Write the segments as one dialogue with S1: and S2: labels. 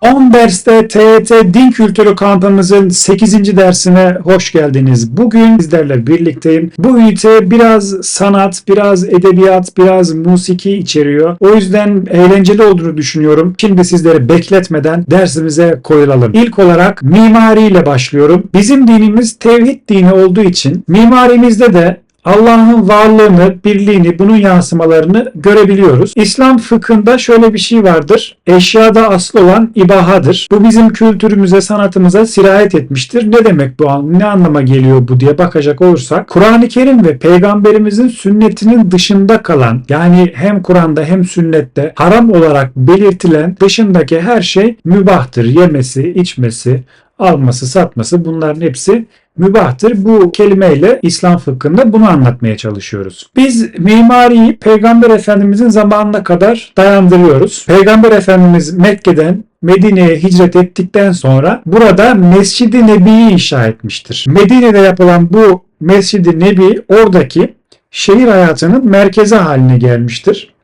S1: 10 derste TET Din Kültürü kampımızın 8. dersine hoş geldiniz. Bugün sizlerle birlikteyim. Bu ünite biraz sanat, biraz edebiyat, biraz musiki içeriyor. O yüzden eğlenceli olduğunu düşünüyorum. Şimdi sizleri bekletmeden dersimize koyulalım. İlk olarak mimariyle başlıyorum. Bizim dinimiz tevhid dini olduğu için mimarimizde de Allah'ın varlığını, birliğini, bunun yansımalarını görebiliyoruz. İslam fıkhında şöyle bir şey vardır. Eşyada asıl olan ibahadır. Bu bizim kültürümüze, sanatımıza sirayet etmiştir. Ne demek bu? Ne anlama geliyor bu diye bakacak olursak Kur'an-ı Kerim ve peygamberimizin sünnetinin dışında kalan yani hem Kur'an'da hem sünnette haram olarak belirtilen dışındaki her şey mübahtır. Yemesi, içmesi, alması, satması bunların hepsi mübahtır. Bu kelimeyle İslam fıkhında bunu anlatmaya çalışıyoruz. Biz mimariyi Peygamber Efendimizin zamanına kadar dayandırıyoruz. Peygamber Efendimiz Mekke'den Medine'ye hicret ettikten sonra burada Mescid-i Nebi'yi inşa etmiştir. Medine'de yapılan bu Mescid-i Nebi oradaki şehir hayatının merkezi haline gelmiştir.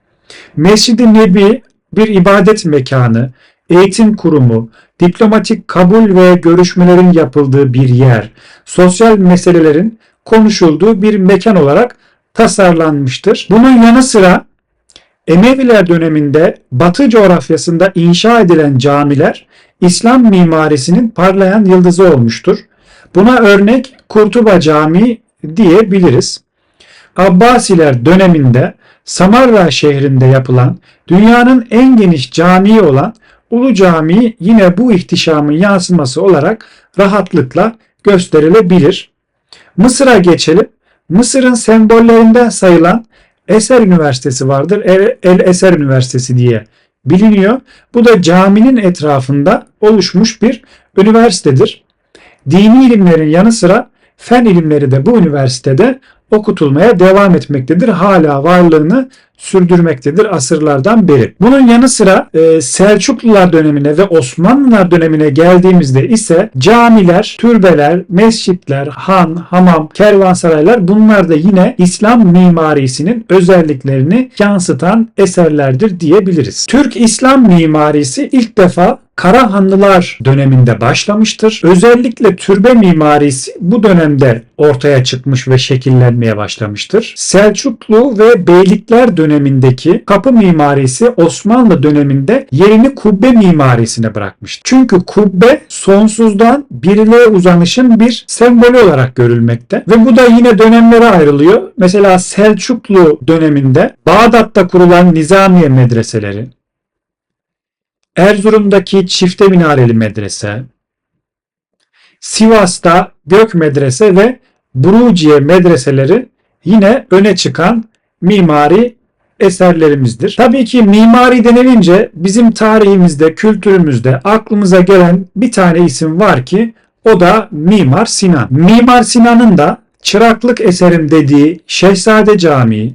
S1: Mescid-i Nebi bir ibadet mekanı, eğitim kurumu, diplomatik kabul ve görüşmelerin yapıldığı bir yer, sosyal meselelerin konuşulduğu bir mekan olarak tasarlanmıştır. Bunun yanı sıra Emeviler döneminde Batı coğrafyasında inşa edilen camiler İslam mimarisinin parlayan yıldızı olmuştur. Buna örnek Kurtuba Camii diyebiliriz. Abbasiler döneminde Samarra şehrinde yapılan dünyanın en geniş camii olan Ulu Camii yine bu ihtişamın yansıması olarak rahatlıkla gösterilebilir. Mısır'a geçelim. Mısır'ın sembollerinden sayılan Eser Üniversitesi vardır. El Eser Üniversitesi diye biliniyor. Bu da caminin etrafında oluşmuş bir üniversitedir. Dini ilimlerin yanı sıra fen ilimleri de bu üniversitede okutulmaya devam etmektedir. Hala varlığını sürdürmektedir asırlardan beri. Bunun yanı sıra e, Selçuklular dönemine ve Osmanlılar dönemine geldiğimizde ise camiler, türbeler, mescitler, han, hamam, kervansaraylar bunlar da yine İslam mimarisinin özelliklerini yansıtan eserlerdir diyebiliriz. Türk İslam mimarisi ilk defa Karahanlılar döneminde başlamıştır. Özellikle türbe mimarisi bu dönemde ortaya çıkmış ve şekillenmeye başlamıştır. Selçuklu ve Beylikler dönemindeki kapı mimarisi Osmanlı döneminde yerini kubbe mimarisine bırakmıştır. Çünkü kubbe sonsuzdan birliğe uzanışın bir sembolü olarak görülmekte ve bu da yine dönemlere ayrılıyor. Mesela Selçuklu döneminde Bağdat'ta kurulan Nizamiye medreseleri, Erzurum'daki çifte minareli medrese, Sivas'ta Gök Medrese ve Buruciye medreseleri yine öne çıkan mimari eserlerimizdir. Tabii ki mimari denilince bizim tarihimizde, kültürümüzde aklımıza gelen bir tane isim var ki o da Mimar Sinan. Mimar Sinan'ın da çıraklık eserim dediği Şehzade Camii,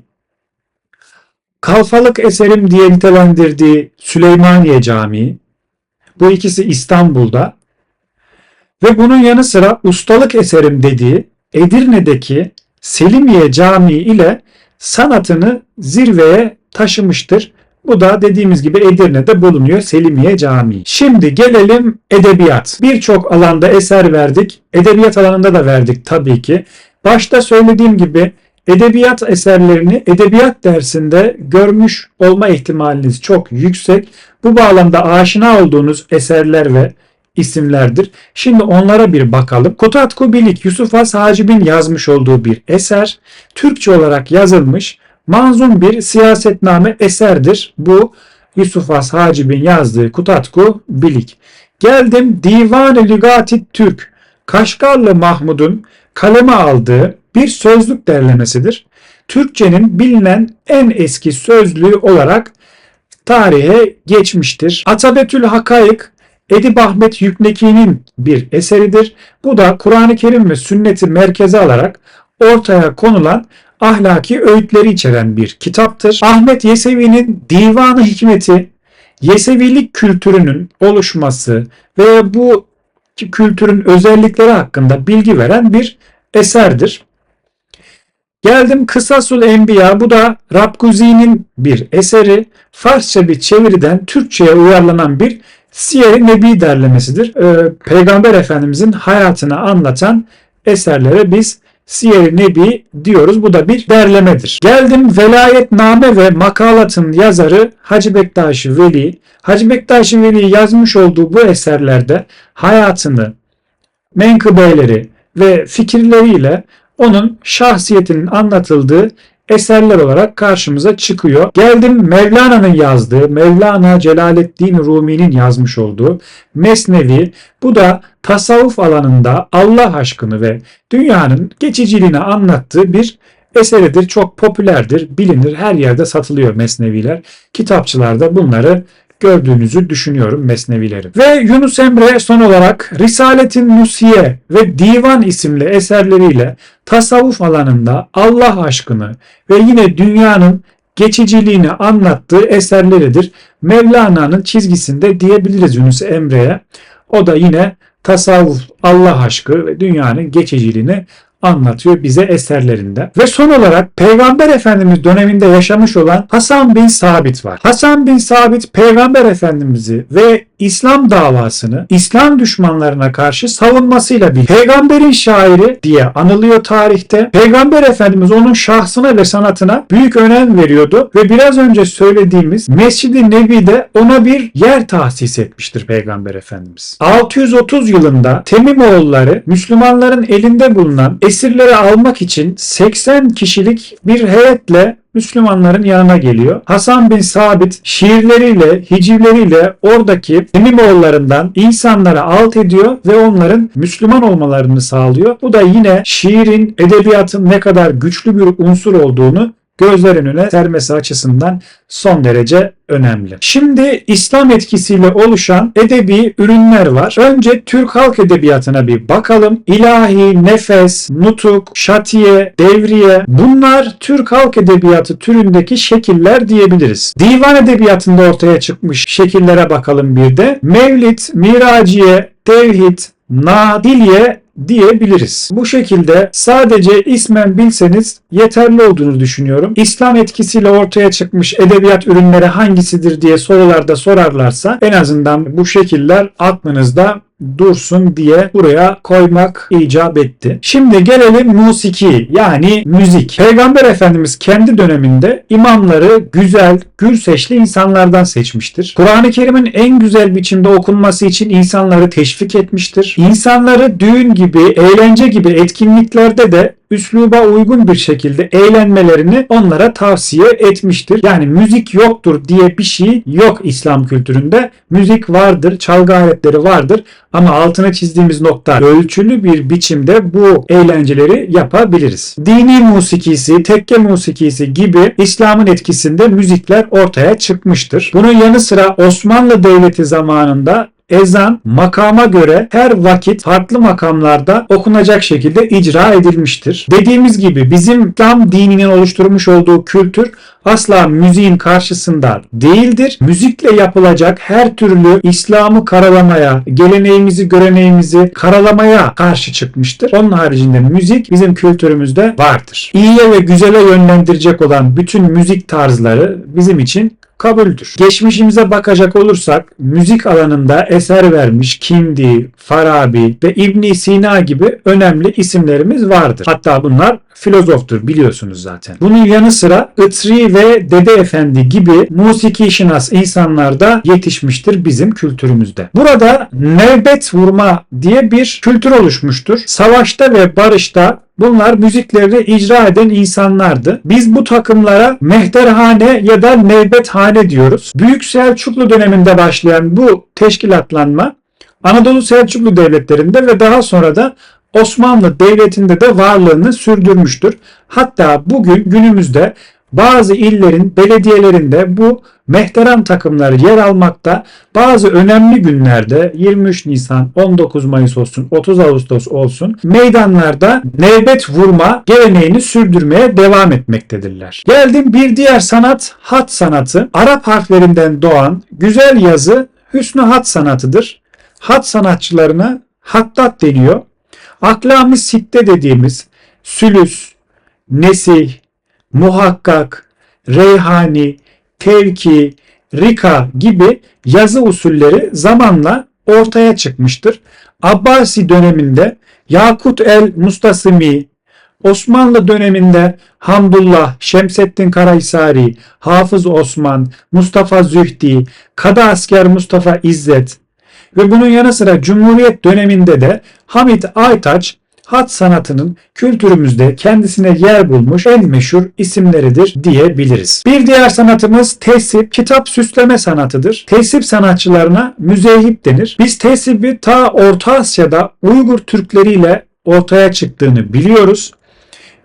S1: kalfalık eserim diye nitelendirdiği Süleymaniye Camii, bu ikisi İstanbul'da ve bunun yanı sıra ustalık eserim dediği Edirne'deki Selimiye Camii ile sanatını zirveye taşımıştır. Bu da dediğimiz gibi Edirne'de bulunuyor Selimiye Camii. Şimdi gelelim edebiyat. Birçok alanda eser verdik. Edebiyat alanında da verdik tabii ki. Başta söylediğim gibi edebiyat eserlerini edebiyat dersinde görmüş olma ihtimaliniz çok yüksek. Bu bağlamda aşina olduğunuz eserler ve isimlerdir. Şimdi onlara bir bakalım. Kutatku Bilik Yusuf Has Hacib'in yazmış olduğu bir eser. Türkçe olarak yazılmış manzum bir siyasetname eserdir. Bu Yusuf Has Hacib'in yazdığı Kutatku Bilik. Geldim Divan-ı Lügatit Türk. Kaşgarlı Mahmud'un kaleme aldığı bir sözlük derlemesidir. Türkçenin bilinen en eski sözlüğü olarak tarihe geçmiştir. Atabetül Hakayık Edip Ahmet Yükneki'nin bir eseridir. Bu da Kur'an-ı Kerim ve sünneti merkeze alarak ortaya konulan ahlaki öğütleri içeren bir kitaptır. Ahmet Yesevi'nin Divanı Hikmeti, Yesevilik kültürünün oluşması ve bu kültürün özellikleri hakkında bilgi veren bir eserdir. Geldim Kısasul Enbiya bu da Rabguzi'nin bir eseri. Farsça bir çeviriden Türkçe'ye uyarlanan bir Siyer-i Nebi derlemesidir. Ee, Peygamber Efendimizin hayatını anlatan eserlere biz Siyer-i Nebi diyoruz. Bu da bir derlemedir. Geldim Velayetname ve Makalat'ın yazarı Hacı bektaş Veli. Hacı bektaş Veli yazmış olduğu bu eserlerde hayatını, menkıbeleri ve fikirleriyle onun şahsiyetinin anlatıldığı eserler olarak karşımıza çıkıyor. Geldim Mevlana'nın yazdığı, Mevlana Celaleddin Rumi'nin yazmış olduğu Mesnevi. Bu da tasavvuf alanında Allah aşkını ve dünyanın geçiciliğini anlattığı bir eseridir. Çok popülerdir, bilinir. Her yerde satılıyor Mesneviler. Kitapçılarda bunları gördüğünüzü düşünüyorum mesnevileri. Ve Yunus Emre son olarak Risaletin Nusiye ve Divan isimli eserleriyle tasavvuf alanında Allah aşkını ve yine dünyanın geçiciliğini anlattığı eserleridir. Mevlana'nın çizgisinde diyebiliriz Yunus Emre'ye. O da yine tasavvuf, Allah aşkı ve dünyanın geçiciliğini anlatıyor bize eserlerinde. Ve son olarak Peygamber Efendimiz döneminde yaşamış olan Hasan bin Sabit var. Hasan bin Sabit Peygamber Efendimiz'i ve İslam davasını İslam düşmanlarına karşı savunmasıyla bir peygamberin şairi diye anılıyor tarihte. Peygamber Efendimiz onun şahsına ve sanatına büyük önem veriyordu ve biraz önce söylediğimiz Mescid-i Nebi'de ona bir yer tahsis etmiştir Peygamber Efendimiz. 630 yılında Temimoğulları Müslümanların elinde bulunan esirleri almak için 80 kişilik bir heyetle Müslümanların yanına geliyor. Hasan bin Sabit şiirleriyle, hicivleriyle oradaki Emimoğullarından insanlara alt ediyor ve onların Müslüman olmalarını sağlıyor. Bu da yine şiirin, edebiyatın ne kadar güçlü bir unsur olduğunu gözler önüne sermesi açısından son derece önemli. Şimdi İslam etkisiyle oluşan edebi ürünler var. Önce Türk halk edebiyatına bir bakalım. İlahi, nefes, nutuk, şatiye, devriye bunlar Türk halk edebiyatı türündeki şekiller diyebiliriz. Divan edebiyatında ortaya çıkmış şekillere bakalım bir de. Mevlid, Miraciye, Tevhid, Nadilye diyebiliriz. Bu şekilde sadece ismen bilseniz yeterli olduğunu düşünüyorum. İslam etkisiyle ortaya çıkmış edebiyat ürünleri hangisidir diye sorularda sorarlarsa en azından bu şekiller aklınızda dursun diye buraya koymak icap etti. Şimdi gelelim musiki yani müzik. Peygamber Efendimiz kendi döneminde imamları güzel, gür seçli insanlardan seçmiştir. Kur'an-ı Kerim'in en güzel biçimde okunması için insanları teşvik etmiştir. İnsanları düğün gibi, eğlence gibi etkinliklerde de üsluba uygun bir şekilde eğlenmelerini onlara tavsiye etmiştir. Yani müzik yoktur diye bir şey yok İslam kültüründe. Müzik vardır, çalgı aletleri vardır ama altına çizdiğimiz nokta ölçülü bir biçimde bu eğlenceleri yapabiliriz. Dini musikisi, tekke musikisi gibi İslam'ın etkisinde müzikler ortaya çıkmıştır. Bunun yanı sıra Osmanlı Devleti zamanında ezan makama göre her vakit farklı makamlarda okunacak şekilde icra edilmiştir. Dediğimiz gibi bizim İslam dininin oluşturmuş olduğu kültür asla müziğin karşısında değildir. Müzikle yapılacak her türlü İslam'ı karalamaya, geleneğimizi, göreneğimizi karalamaya karşı çıkmıştır. Onun haricinde müzik bizim kültürümüzde vardır. İyiye ve güzele yönlendirecek olan bütün müzik tarzları bizim için kabuldür. Geçmişimize bakacak olursak müzik alanında eser vermiş Kindi, Farabi ve İbn Sina gibi önemli isimlerimiz vardır. Hatta bunlar filozoftur biliyorsunuz zaten. Bunun yanı sıra Itri ve Dede Efendi gibi musiki şinas insanlar da yetişmiştir bizim kültürümüzde. Burada nevbet vurma diye bir kültür oluşmuştur. Savaşta ve barışta Bunlar müziklerini icra eden insanlardı. Biz bu takımlara mehterhane ya da nevbethane diyoruz. Büyük Selçuklu döneminde başlayan bu teşkilatlanma Anadolu Selçuklu devletlerinde ve daha sonra da Osmanlı Devleti'nde de varlığını sürdürmüştür. Hatta bugün günümüzde bazı illerin belediyelerinde bu mehteran takımları yer almakta. Bazı önemli günlerde 23 Nisan, 19 Mayıs olsun, 30 Ağustos olsun meydanlarda nevbet vurma geleneğini sürdürmeye devam etmektedirler. Geldim bir diğer sanat hat sanatı. Arap harflerinden doğan güzel yazı hüsnü hat sanatıdır. Hat sanatçılarına hattat deniyor. Aklami sitte dediğimiz sülüs, nesih, muhakkak, reyhani, tevki, rika gibi yazı usulleri zamanla ortaya çıkmıştır. Abbasi döneminde Yakut el Mustasimi, Osmanlı döneminde Hamdullah, Şemseddin Karahisari, Hafız Osman, Mustafa Zühdi, Kada Asker Mustafa İzzet ve bunun yanı sıra Cumhuriyet döneminde de Hamit Aytaç hat sanatının kültürümüzde kendisine yer bulmuş en meşhur isimleridir diyebiliriz. Bir diğer sanatımız tesip, kitap süsleme sanatıdır. Tesip sanatçılarına müzeyip denir. Biz tesibi ta Orta Asya'da Uygur Türkleriyle ortaya çıktığını biliyoruz.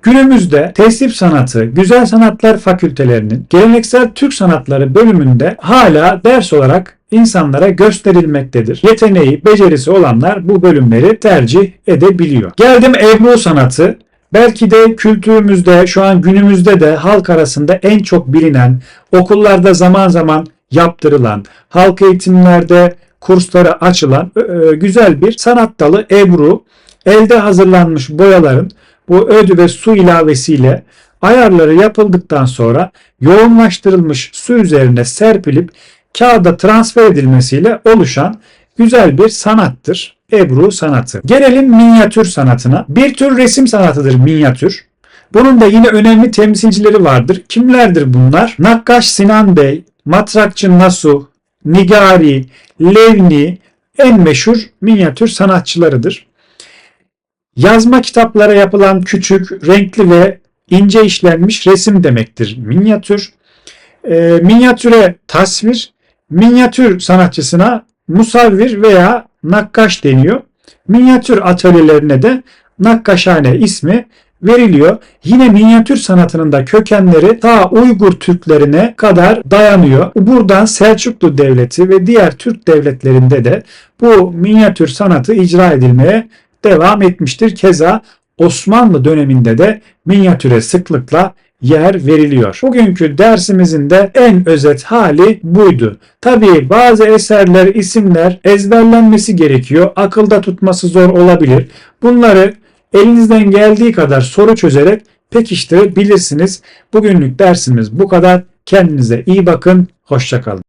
S1: Günümüzde tesip sanatı, güzel sanatlar fakültelerinin geleneksel Türk sanatları bölümünde hala ders olarak insanlara gösterilmektedir. Yeteneği, becerisi olanlar bu bölümleri tercih edebiliyor. Geldim Ebru sanatı. Belki de kültürümüzde şu an günümüzde de halk arasında en çok bilinen, okullarda zaman zaman yaptırılan, halk eğitimlerde kursları açılan güzel bir sanat dalı Ebru. Elde hazırlanmış boyaların bu öd ve su ilavesiyle ayarları yapıldıktan sonra yoğunlaştırılmış su üzerine serpilip kağıda transfer edilmesiyle oluşan güzel bir sanattır. Ebru sanatı. Gelelim minyatür sanatına. Bir tür resim sanatıdır minyatür. Bunun da yine önemli temsilcileri vardır. Kimlerdir bunlar? Nakkaş Sinan Bey, Matrakçı Nasuh, Nigari, Levni en meşhur minyatür sanatçılarıdır. Yazma kitaplara yapılan küçük, renkli ve ince işlenmiş resim demektir minyatür. E, minyatüre tasvir, minyatür sanatçısına musavvir veya nakkaş deniyor. Minyatür atölyelerine de nakkaşhane ismi veriliyor. Yine minyatür sanatının da kökenleri ta Uygur Türklerine kadar dayanıyor. Buradan Selçuklu Devleti ve diğer Türk devletlerinde de bu minyatür sanatı icra edilmeye devam etmiştir. Keza Osmanlı döneminde de minyatüre sıklıkla yer veriliyor. Bugünkü dersimizin de en özet hali buydu. Tabii bazı eserler, isimler ezberlenmesi gerekiyor. Akılda tutması zor olabilir. Bunları elinizden geldiği kadar soru çözerek pekiştirebilirsiniz. Bugünlük dersimiz bu kadar. Kendinize iyi bakın. Hoşçakalın.